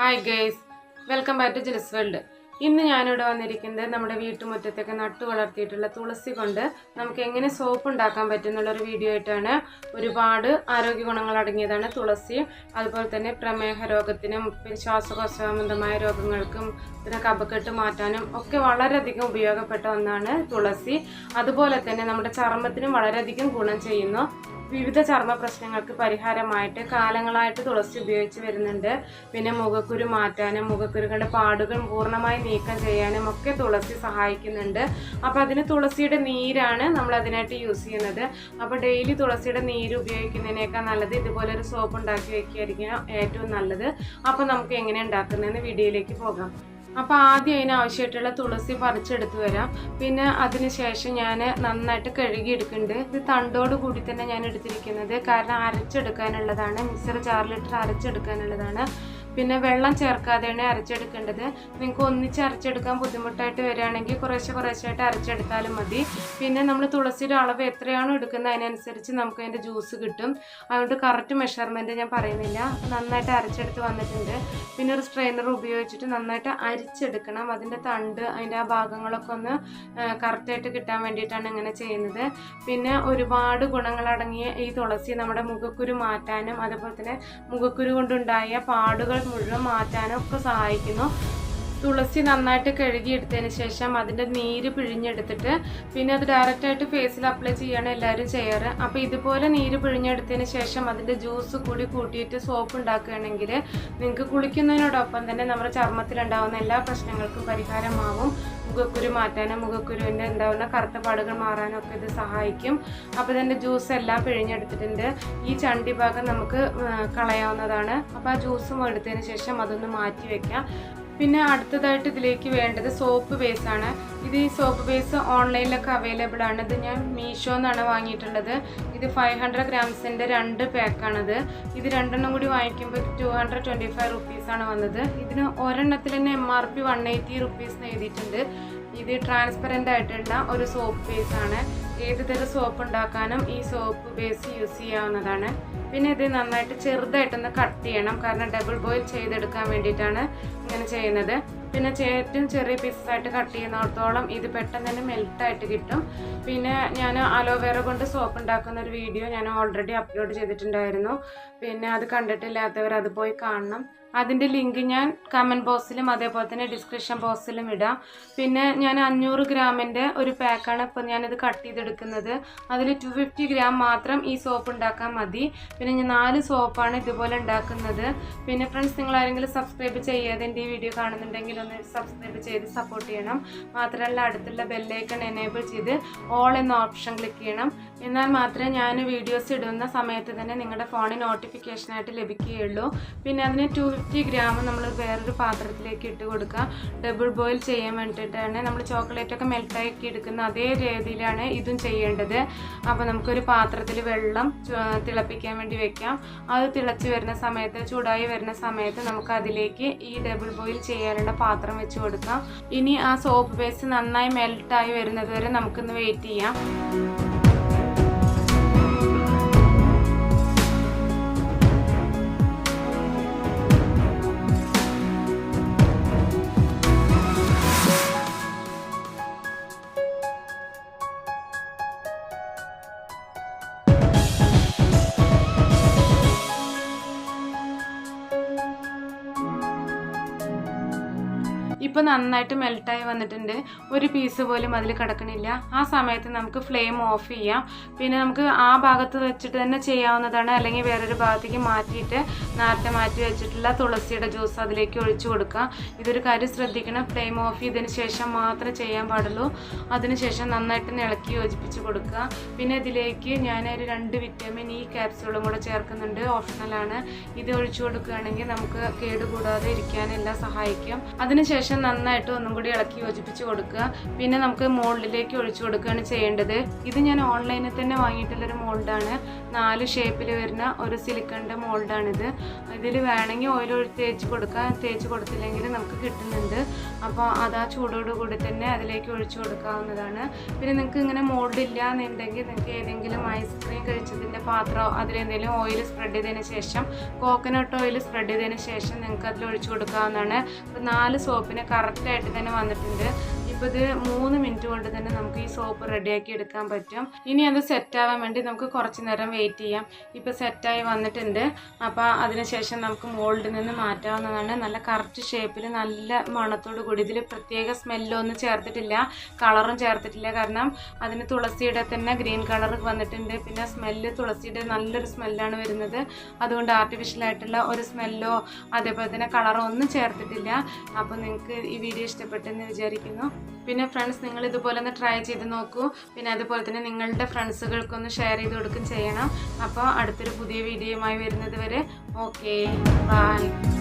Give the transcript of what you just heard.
Hi guys welcome back to Jil's World ഇന്ന് ഞാനിവിടെ വന്നിരിക്കുന്നത് നമ്മുടെ വീട്ടുമുറ്റത്തൊക്കെ നട്ടു വളർത്തിയിട്ടുള്ള തുളസി കൊണ്ട് നമുക്ക് എങ്ങനെ സോപ്പ് ഉണ്ടാക്കാൻ പറ്റുന്നുള്ള ഒരു വീഡിയോ ആയിട്ടാണ് ഒരുപാട് ആരോഗ്യ ഗുണങ്ങൾ അടങ്ങിയതാണ് തുളസി. അതുപോലെ തന്നെ പ്രമേഹ രോഗത്തിനും പിന്നെ ശ്വാസകോശ സംബന്ധമായ രോഗങ്ങൾക്കും പിന്നെ കപക്കെട്ട് മാറ്റാനും ഒക്കെ വളരെയധികം ഉപയോഗപ്പെട്ട ഒന്നാണ് തുളസി. അതുപോലെ തന്നെ നമ്മുടെ ചർമ്മത്തിനും വളരെയധികം ഗുണം ചെയ്യുന്നു. വിവിധ ചർമ്മ പ്രശ്നങ്ങൾക്ക് പരിഹാരമായിട്ട് കാലങ്ങളായിട്ട് തുളസി ഉപയോഗിച്ച് വരുന്നുണ്ട്. പിന്നെ മുഖക്കുരു മാറ്റാനും മുഖക്കുരുകളുടെ പാടുകൾ പൂർണമായി നീക്കം ചെയ്യാനും ഒക്കെ തുളസി സഹായിക്കുന്നുണ്ട്. അപ്പോൾ അതിന് തുളസിയുടെ നീരാണ് നമ്മൾ അതിനായിട്ട് യൂസ് ചെയ്യുന്നത്. അപ്പോൾ ഡെയിലി തുളസിയുടെ നീര് ഉപയോഗിക്കുന്നതിനേക്കാൾ നല്ലത് ഇതുപോലെ ഒരു സോപ്പ് ഉണ്ടാക്കി വെക്കുകയായിരിക്കും ഏറ്റവും നല്ലത്. അപ്പോൾ നമുക്ക് എങ്ങനെ ഉണ്ടാക്കുന്നതെന്ന് വീഡിയോയിലേക്ക് പോകാം. അപ്പോൾ ആദ്യം അതിനാവശ്യമായിട്ടുള്ള തുളസി പറിച്ചെടുത്ത് വരാം. പിന്നെ അതിന് ശേഷം ഞാൻ നന്നായിട്ട് കഴുകിയെടുക്കുന്നുണ്ട്. ഇത് തണ്ടോട് കൂടി തന്നെ ഞാൻ എടുത്തിരിക്കുന്നത്. കാരണം അരച്ചെടുക്കാനുള്ളതാണ്. മിക്സർ ജാറിലിട്ട് അരച്ചെടുക്കാനുള്ളതാണ്. പിന്നെ വെള്ളം ചേർക്കാതെയാണ് അരച്ചെടുക്കേണ്ടത്. നിങ്ങൾക്ക് ഒന്നിച്ച് അരച്ചെടുക്കാൻ ബുദ്ധിമുട്ടായിട്ട് വരികയാണെങ്കിൽ കുറേശ്ശെ കുറേശ്ശായിട്ട് അരച്ചെടുത്താലും മതി. പിന്നെ നമ്മൾ തുളസിയുടെ അളവ് എത്രയാണോ എടുക്കുന്നത് അതിനനുസരിച്ച് നമുക്ക് അതിന്റെ ജ്യൂസ് കിട്ടും. അതുകൊണ്ട് കറക്റ്റ് മെഷർമെന്റ് ഞാൻ പറയുന്നില്ല. നന്നായിട്ട് അരച്ചെടുത്ത് വന്നിട്ടുണ്ട്. പിന്നെ ഒരു സ്ട്രെയിനർ ഉപയോഗിച്ചിട്ട് നന്നായിട്ട് അരിച്ചെടുക്കണം. അതിന്റെ തണ്ട് അതിന്റെ ആ ഭാഗങ്ങളൊക്കെ ഒന്ന് കറക്റ്റായിട്ട് കിട്ടാൻ വേണ്ടിയിട്ടാണ് ഇങ്ങനെ ചെയ്യുന്നത്. പിന്നെ ഒരുപാട് ഗുണങ്ങളടങ്ങിയ ഈ തുളസി നമ്മുടെ മുഖക്കുരു മാറ്റാനും അതുപോലെ തന്നെ മുഖക്കുരു കൊണ്ടുണ്ടായ പാടുകൾ മുഴുവൻ മാറ്റാനും ഒക്കെ സഹായിക്കുന്നു. തുളസി നന്നായിട്ട് കഴുകിയെടുത്തതിന് ശേഷം അതിന്റെ നീര് പിഴിഞ്ഞെടുത്തിട്ട് പിന്നെ അത് ഡയറക്റ്റായിട്ട് ഫേസിൽ അപ്ലൈ ചെയ്യാണ് എല്ലാവരും ചെയ്യാറ്. അപ്പോൾ ഇതുപോലെ നീര് പിഴിഞ്ഞെടുത്തതിന് ശേഷം അതിന്റെ ജ്യൂസ് കൂടി കൂട്ടിയിട്ട് സോപ്പ് ഉണ്ടാക്കുകയാണെങ്കിൽ നിങ്ങൾക്ക് കുളിക്കുന്നതിനോടൊപ്പം തന്നെ നമ്മുടെ ചർമ്മത്തിലുണ്ടാകുന്ന എല്ലാ പ്രശ്നങ്ങൾക്കും പരിഹാരമാവും. മുഖക്കുരു മാറ്റാനും മുഖക്കുരുവിന്റെ എന്താവുന്ന കറുത്ത പാടുകൾ മാറാനും ഒക്കെ ഇത് സഹായിക്കും. അപ്പോൾ ഇതിന്റെ ജ്യൂസ് എല്ലാം പിഴിഞ്ഞെടുത്തിട്ടുണ്ട്. ഈ ചണ്ടി ഭാഗം നമുക്ക് കളയാവുന്നതാണ്. അപ്പോൾ ആ ജ്യൂസും എടുത്തതിന് ശേഷം അതൊന്ന് മാറ്റി വെക്കാം. പിന്നെ അടുത്തതായിട്ട് ഇതിലേക്ക് വേണ്ടത് സോപ്പ് ബേസ് ആണ്. ഇത് ഈ സോപ്പ് ബേസ് ഓൺലൈനിലൊക്കെ അവൈലബിൾ ആണ്. ഇത് ഞാൻ മീഷോ എന്നാണ് വാങ്ങിയിട്ടുള്ളത്. ഇത് ഫൈവ് ഹൺഡ്രഡ് ഗ്രാംസിന്റെ രണ്ട് പാക്കാണിത് ഇത് രണ്ടെണ്ണം കൂടി വാങ്ങിക്കുമ്പോൾ ടു ഹൺഡ്രഡ് ട്വന്റി ഫൈവ് റുപ്പീസാണ് വന്നത്. ഇതിന് ഒരെണ്ണത്തിൽ തന്നെ M R P one eighty rupees എഴുതിയിട്ടുണ്ട്. ഇത് ട്രാൻസ്പെറന്റ് ആയിട്ടുള്ള ഒരു സോപ്പ് ബേസ് ആണ്. ഏത് തരം സോപ്പ് ഉണ്ടാക്കാനും ഈ സോപ്പ് ബേസ് യൂസ് ചെയ്യാവുന്നതാണ്. പിന്നെ ഇത് നന്നായിട്ട് ചെറുതായിട്ടൊന്ന് കട്ട് ചെയ്യണം. കാരണം ഡബിൾ ബോയിൽ ചെയ്തെടുക്കാൻ വേണ്ടിയിട്ടാണ് ഇങ്ങനെ ചെയ്യുന്നത്. പിന്നെ ഏറ്റവും ചെറിയ പീസസായിട്ട് കട്ട് ചെയ്യുന്നിടത്തോളം ഇത് പെട്ടെന്ന് തന്നെ മെൽട്ടായിട്ട് കിട്ടും. പിന്നെ ഞാൻ അലോവേറ കൊണ്ട് സോപ്പ് ഉണ്ടാക്കുന്ന ഒരു വീഡിയോ ഞാൻ ഓൾറെഡി അപ്ലോഡ് ചെയ്തിട്ടുണ്ടായിരുന്നു. പിന്നെ അത് കണ്ടിട്ടില്ലാത്തവർ അത് പോയി കാണണം. അതിന്റെ ലിങ്ക് ഞാൻ കമന്റ് ബോക്സിലും അതേപോലെ തന്നെ ഡിസ്ക്രിപ്ഷൻ ബോക്സിലും ഇടാം. പിന്നെ ഞാൻ അഞ്ഞൂറ് ഗ്രാമിന്റെ ഒരു പാക്കാണ് ഇപ്പോൾ ഞാനിത് കട്ട് ചെയ്തെടുക്കുന്നത്. അതിൽ ടു ഫിഫ്റ്റി ഗ്രാം മാത്രം ഈ സോപ്പ് ഉണ്ടാക്കാൻ മതി. പിന്നെ ഞാൻ നാല് സോപ്പാണ് ഇതുപോലെ ഉണ്ടാക്കുന്നത്. പിന്നെ ഫ്രണ്ട്സ് നിങ്ങൾ ആരെങ്കിലും സബ്സ്ക്രൈബ് ചെയ്യാതെ എന്റെ ഈ വീഡിയോ കാണുന്നുണ്ടെങ്കിൽ ഒന്ന് സബ്സ്ക്രൈബ് ചെയ്ത് സപ്പോർട്ട് ചെയ്യണം. മാത്രമല്ല അടുത്തുള്ള ബെല്ലൈക്കൺ എനേബിൾ ചെയ്ത് ഓൾ എന്ന ഓപ്ഷൻ ക്ലിക്ക് ചെയ്യണം. എന്നാൽ മാത്രമേ ഞാൻ വീഡിയോസ് ഇടുന്ന സമയത്ത് തന്നെ നിങ്ങളുടെ ഫോണിൽ നോട്ടിഫിക്കേഷനായിട്ട് ലഭിക്കുകയുള്ളൂ. പിന്നെ അതിന് ടു ഫിഫ്റ്റി ഗ്രാം നമ്മൾ വേറൊരു പാത്രത്തിലേക്ക് ഇട്ട് കൊടുക്കുക. ഡബിൾ ബോയിൽ ചെയ്യാൻ വേണ്ടിയിട്ടാണ് നമ്മൾ ചോക്ലേറ്റ് ഒക്കെ മെൽട്ടാക്കി എടുക്കുന്ന അതേ രീതിയിലാണ് ഇതും ചെയ്യേണ്ടത്. അപ്പോൾ നമുക്കൊരു പാത്രത്തിൽ വെള്ളം തിളപ്പിക്കാൻ വേണ്ടി വെക്കാം. അത് തിളച്ച് വരുന്ന സമയത്ത് ചൂടായി വരുന്ന സമയത്ത് നമുക്ക് അതിലേക്ക് ഈ ഡബിൾ ബോയിൽ ചെയ്യാനുള്ള പാത്രം വെച്ച് കൊടുക്കാം. ഇനി ആ സോപ്പ് ബേസ് നന്നായി മെൽട്ടായി വരുന്നത് വരെ നമുക്കൊന്ന് വെയിറ്റ് ചെയ്യാം. ഇപ്പോൾ നന്നായിട്ട് മെൽട്ടായി വന്നിട്ടുണ്ട്. ഒരു പീസ് പോലും അതിൽ കിടക്കണില്ല. ആ സമയത്ത് നമുക്ക് ഫ്ലെയിം ഓഫ് ചെയ്യാം. പിന്നെ നമുക്ക് ആ ഭാഗത്ത് വെച്ചിട്ട് തന്നെ ചെയ്യാവുന്നതാണ്. അല്ലെങ്കിൽ വേറൊരു ഭാഗത്തേക്ക് മാറ്റിയിട്ട് നേരത്തെ മാറ്റി വെച്ചിട്ടുള്ള തുളസിയുടെ ജ്യൂസ് അതിലേക്ക് ഒഴിച്ചു കൊടുക്കുക. ഇതൊരു കാര്യം ശ്രദ്ധിക്കണം. ഫ്ലെയിം ഓഫ് ചെയ്തതിന് ശേഷം മാത്രമേ ചെയ്യാൻ പാടുള്ളൂ. അതിനുശേഷം നന്നായിട്ട് ഇളക്കി യോജിപ്പിച്ച് കൊടുക്കുക. പിന്നെ ഇതിലേക്ക് ഞാൻ ഒരു രണ്ട് വിറ്റാമിൻ ഇ ക്യാപ്സ്യൂളും കൂടെ ചേർക്കുന്നുണ്ട്. ഓപ്ഷണലാണ് ഇത് ഒഴിച്ചു കൊടുക്കുകയാണെങ്കിൽ നമുക്ക് കേടുകൂടാതെ ഇരിക്കാനെല്ലാം സഹായിക്കും. അതിനുശേഷം നന്നായിട്ട് ഒന്നും കൂടി ഇളക്കി യോജിപ്പിച്ച് കൊടുക്കുക. പിന്നെ നമുക്ക് മോൾഡിലേക്ക് ഒഴിച്ചു കൊടുക്കുകയാണ് ചെയ്യേണ്ടത്. ഇത് ഞാൻ ഓൺലൈനിൽ തന്നെ വാങ്ങിയിട്ടുള്ളൊരു മോൾഡാണ്. നാല് ഷേപ്പിൽ വരുന്ന ഒരു സിലിക്കണിന്റെ മോൾഡാണിത്. ഇതിൽ വേണമെങ്കിൽ ഓയിൽ തേച്ച് കൊടുക്കുക തേച്ച് കൊടുത്തില്ലെങ്കിൽ നമുക്ക് കിട്ടുന്നുണ്ട്. അപ്പോൾ അത് ആ ചൂടോട് കൂടി തന്നെ അതിലേക്ക് ഒഴിച്ചു കൊടുക്കാവുന്നതാണ്. പിന്നെ നിങ്ങൾക്ക് ഇങ്ങനെ മോൾഡ് ഇല്ല എന്നുണ്ടെങ്കിൽ നിങ്ങൾക്ക് ഏതെങ്കിലും ഐസ്ക്രീം കഴിച്ചതിന്റെ പാത്രമോ അതിലെന്തെങ്കിലും ഓയിൽ സ്പ്രെഡ് ചെയ്തതിന് ശേഷം കോക്കനട്ട് ഓയിൽ സ്പ്രെഡ് ചെയ്തതിന് ശേഷം നിങ്ങൾക്ക് അതിൽ ഒഴിച്ചു കൊടുക്കാവുന്നതാണ്. നാല് സോപ്പിന് കറക്റ്റായിട്ട് തന്നെ വന്നിട്ടുണ്ട്. ഇപ്പോൾ ഇത് മൂന്ന് മിനിറ്റ് കൊണ്ട് തന്നെ നമുക്ക് ഈ സോപ്പ് റെഡിയാക്കി എടുക്കാൻ പറ്റും. ഇനി അത് സെറ്റാവാൻ വേണ്ടി നമുക്ക് കുറച്ച് നേരം വെയിറ്റ് ചെയ്യാം. ഇപ്പോൾ സെറ്റായി വന്നിട്ടുണ്ട്. അപ്പോൾ അതിനുശേഷം നമുക്ക് മോൾഡിൽ നിന്ന് മാറ്റാവുന്നതാണ്. നല്ല കറക്റ്റ് ഷേപ്പിൽ നല്ല മണത്തോടു കൂടി ഇതിൽ പ്രത്യേക സ്മെല്ലൊന്നും ചേർത്തിട്ടില്ല. കളറും ചേർത്തിട്ടില്ല. കാരണം അതിന് തുളസിയുടെ തന്നെ ഗ്രീൻ കളർ വന്നിട്ടുണ്ട്. പിന്നെ സ്മെല്ല് തുളസിയുടെ നല്ലൊരു സ്മെല്ലാണ് വരുന്നത്. അതുകൊണ്ട് ആർട്ടിഫിഷ്യൽ ആയിട്ടുള്ള ഒരു സ്മെല്ലോ അതേപോലെ തന്നെ കളറോ ഒന്നും ചേർത്തിട്ടില്ല. അപ്പോൾ നിങ്ങൾക്ക് ഈ വീഡിയോ ഇഷ്ടപ്പെട്ടെന്ന് വിചാരിക്കുന്നു. പിന്നെ ഫ്രണ്ട്സ് നിങ്ങൾ ഇതുപോലെ ഒന്ന് ട്രൈ ചെയ്ത് നോക്കൂ. പിന്നെ അതുപോലെ തന്നെ നിങ്ങളുടെ ഫ്രണ്ട്സുകൾക്കൊന്ന് ഷെയർ ചെയ്ത് കൊടുക്കുകയും ചെയ്യണം. അപ്പോൾ അടുത്തൊരു പുതിയ വീഡിയോയുമായി വരുന്നത് വരെ ഓക്കെ ബൈ